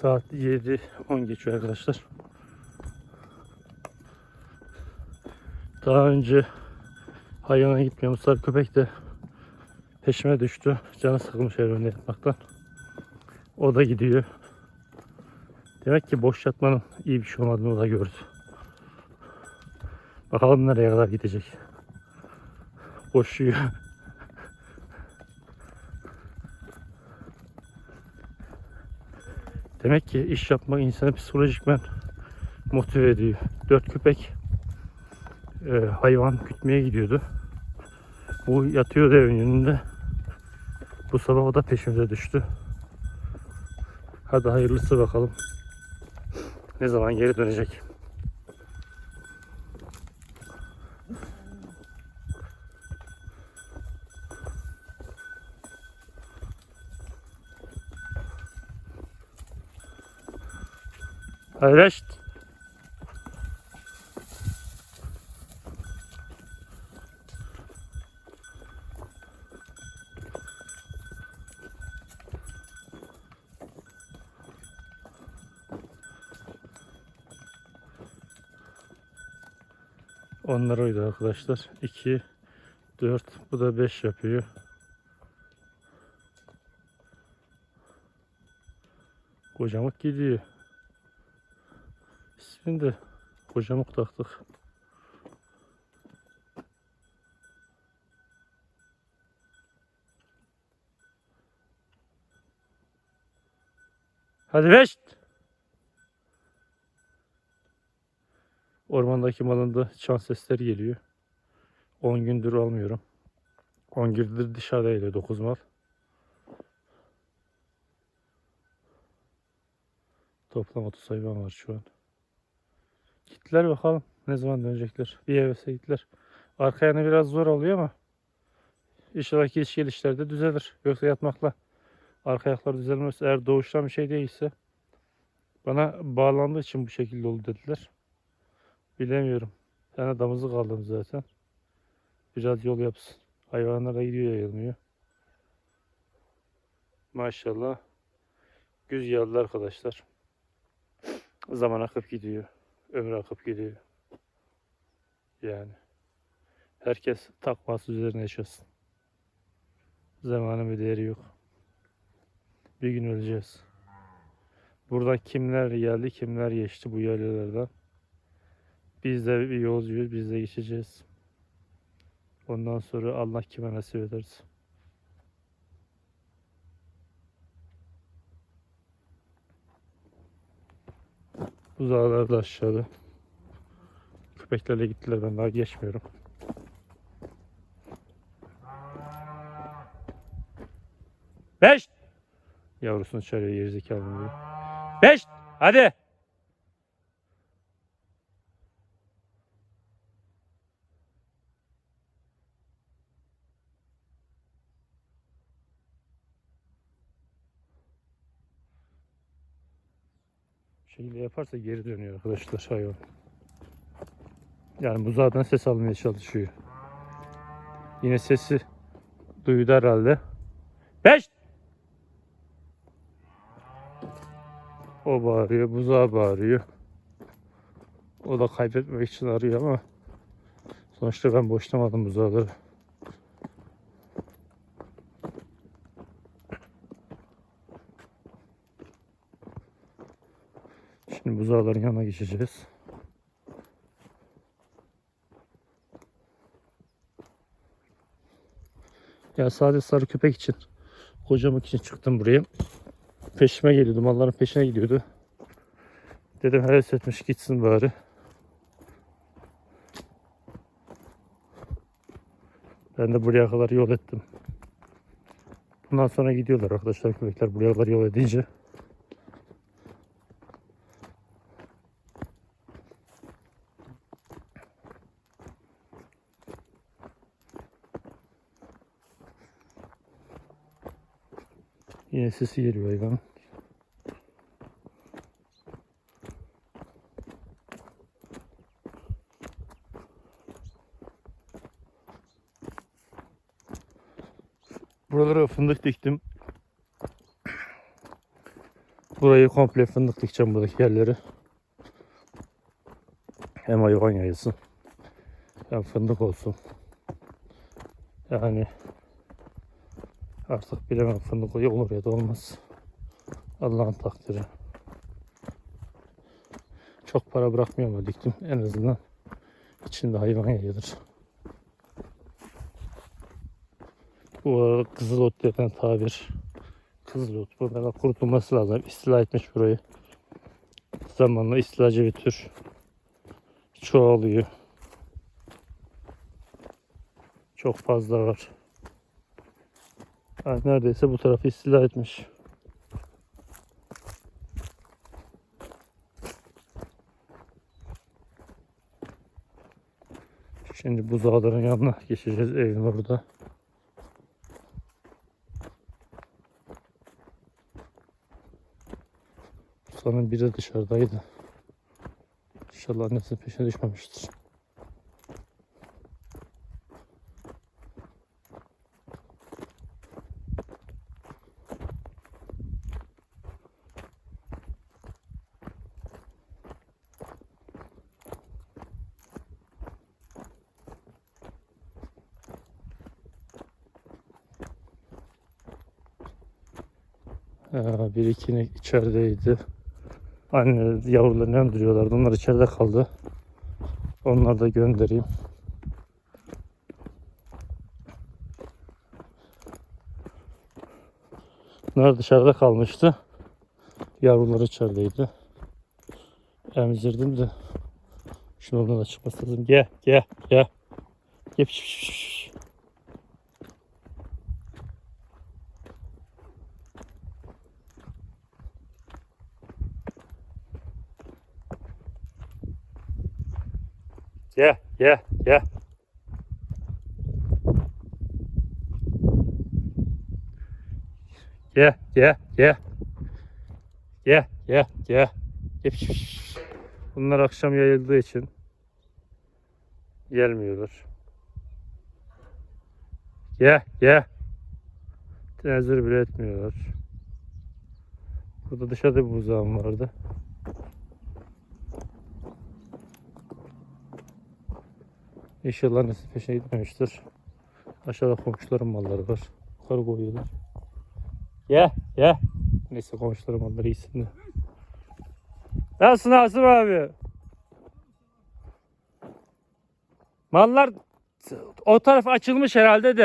Saat 7 10 geçiyor arkadaşlar. Daha önce hayvana gitmeyen Mustafa köpek de peşime düştü. Canı sıkılmış evinde yatmaktan. O da gidiyor. Demek ki boş yatmanın iyi bir şey olmadığını o da gördü. Bakalım nereye kadar gidecek. Boşuyor. Demek ki iş yapmak insanı psikolojikmen motive ediyor. Dört köpek e, hayvan gütmeye gidiyordu. Bu yatıyordu evin önünde. Bu sabah o da peşimize düştü. Hadi hayırlısı bakalım. Ne zaman geri dönecek? Hayır işte. Onlar oydu arkadaşlar. 2 4 bu da 5 yapıyor. Kocamık gidiyor. İsmini de kocamık taktık. Hadi beş. Ormandaki malında çan sesleri geliyor. 10 gündür almıyorum. 10 gündür dışarıdaydı 9 mal. Toplam 30 hayvan var şu an. Gittiler bakalım ne zaman dönecekler. Bir hevese gittiler. Arka yana biraz zor oluyor ama inşallah geç gelişlerde düzelir. Yoksa yatmakla arka ayaklar düzelmez. Eğer doğuştan bir şey değilse bana bağlandığı için bu şekilde oldu dediler. Bilemiyorum. Bir tane damızlık aldım zaten. Biraz yol yapsın. Hayvanlar da gidiyor yayılmıyor. Maşallah. Güz geldi arkadaşlar. Zaman akıp gidiyor. Ömür akıp gidiyor. Yani. Herkes takması üzerine yaşasın. Zamanın bir değeri yok. Bir gün öleceğiz. Buradan kimler geldi, kimler geçti bu yerlerden. Biz de bir yolcuyuz, biz de geçeceğiz. Ondan sonra Allah kime nasip ederse. Buzağlar da aşağıda. Köpeklerle gittiler ben daha geçmiyorum. Beş! Yavrusunu çağırıyor gerizekalı diye. Beş! Hadi! Bu şekilde yaparsa geri dönüyor arkadaşlar hayvan. Yani buzağdan ses almaya çalışıyor. Yine sesi duydu herhalde. Beş! O bağırıyor, buzağı bağırıyor. O da kaybetmek için arıyor ama sonuçta ben boşlamadım buzağları. Şimdi buzağların yanına geçeceğiz. Ya sadece sarı köpek için, kocamak için çıktım buraya. Peşime geliyordu, malların peşine gidiyordu. Dedim heves etmiş gitsin bari. Ben de buraya kadar yol ettim. Bundan sonra gidiyorlar arkadaşlar köpekler buraya kadar yol edince. Yine sesi geliyor hayvanın. Buralara fındık diktim. Burayı komple fındık dikeceğim buradaki yerleri. Hem hayvan yayılsın. Hem fındık olsun. Yani artık bilemem fındık olur ya da olmaz. Allah'ın takdiri. Çok para bırakmıyor mu diktim en azından içinde hayvan yayılır. Bu arada kızıl ot denen tabir. Kızıl ot bu bana kurtulması lazım. İstila etmiş burayı. Zamanla istilacı bir tür çoğalıyor. Çok fazla var. Ha, neredeyse bu tarafı istila etmiş. Şimdi buzağların yanına geçeceğiz evin orada. Sanırım biri dışarıdaydı. İnşallah annesinin peşine düşmemiştir. Bir iki inek içerideydi. Anne yavrularını emdiriyorlardı. Onlar içeride kaldı. Onları da göndereyim. Bunlar dışarıda kalmıştı. Yavrular içerideydi. Emzirdim de. Şimdi oradan da çıkması lazım. Gel, gel, gel. Gel. Gel, gel, gel. Gel, gel, gel. Gel. piş, piş. Bunlar akşam yayıldığı için gelmiyorlar. Gel, gel. Tenezzül bile etmiyorlar. Burada dışarıda bir buzağım vardı. İnşallah annesi peşine gitmemiştir. Aşağıda komşuların malları var. Yukarı koyuyorlar. Ye ye. Neyse komşuların malları iyisin de. Nasılsın Asım abi? Mallar o taraf açılmış herhalde de.